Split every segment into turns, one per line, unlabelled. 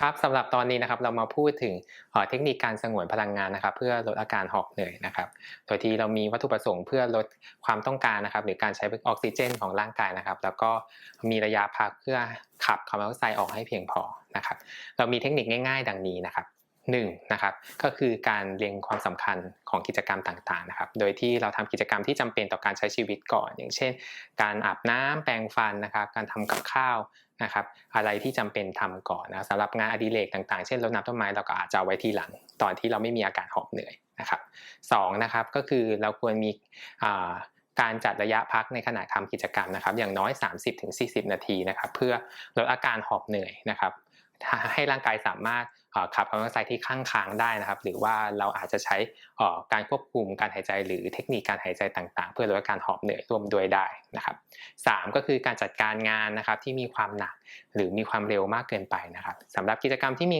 ครับสำหรับตอนนี้นะครับเรามาพูดถึงเทคนิคการสงวนพลังงานนะครับ เพื่อลดอาการหอบเหนื่อยนะครับโดยที่เรามีวัตถุประสงค์เพื่อลดความต้องการนะครับ หรือการใช้ออกซิเจนของร่างกายนะครับ แล้วก็มีระยะพักเพื่อขับคาร์บอนไดออกไซด์ออกให้เพียงพอนะครับ เรามีเทคนิคง่าย ๆ ดังนี้นะครับ หนึ่งนะครับก็คือการเรียงความสำคัญของกิจกรรมต่างๆนะครับ โดยที่เราทำกิจกรรมที่จำเป็นต่อการใช้ชีวิตก่อน อย่างเช่น การอาบน้ำแปรงฟันนะครับการทำกับข้าวนะครับอะไรที่จำเป็นทำก่อนนะสำหรับงานอดิเรกต่างๆ เช่นรดน้ำต้นไม้เราก็อาจจะเอาไว้ทีหลัง ตอนที่เราไม่มีอาการหอบเหนื่อยนะครับสองนะครับก็คือเราควรมีอ่า การจัดระยะพักในขณะทำกิจกรรมนะครับ อย่างน้อย 30-40 นาทีนะครับ เพื่อลดอาการหอบเหนื่อยนะครับให้ร่างกายสามารถขับคาร์บอนไดออกไซด์ที่ข้างค้างได้นะครับ หรือว่าเราอาจจะใช้การควบคุมการหายใจหรือเทคนิคการหายใจต่างๆ เพื่อลดอาการหอบเหนื่อยร่วมด้วยได้นะครับสามก็คือการจัดการงานนะครับที่มีความหนักหรือมีความเร็วมากเกินไปนะครับสำหรับกิจกรรมที่มี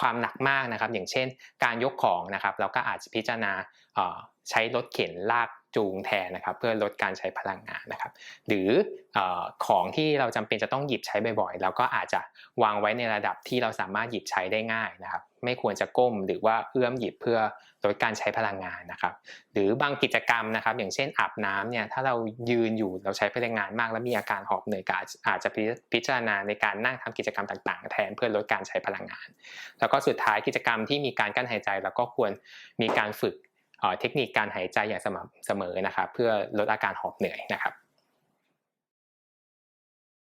ความหนักมากนะครับ อย่างเช่น การยกของนะครับ เราก็อาจจะพิจารณา ใช้รถเข็นลากจูงแทนนะครับ เพื่อลดการใช้พลังงานนะครับ หรืออของที่เราจำเป็นจะต้องหยิบใช้บ่อยๆเราก็อาจจะวางไว้ในระดับที่เราสามารถหยิบใช้ได้ง่ายนะครับ ไม่ควรจะก้มหรือว่าเอื้อมหยิบเพื่อลดการใช้พลังงานนะครับ หรือบางกิจกรรมนะครับ อย่างเช่นอาบน้ำเนี่ยถ้าเรายืนอยู่เราใช้พลังงานมาก แล้วมีอาการหอบเหนื่อยก็อาจจะพิจารณาในการนั่งทำกิจกรรมต่างๆ แทนเพื่อลดการใช้พลังงาน แล้วก็สุดท้ายกิจกรรมที่มีการกั้นหายใจเราก็ควรมีการฝึก เทคนิคการหายใจอย่างสม่ำเสมอนะครับ เพื่อลดอาการหอบเหนื่อยนะครับ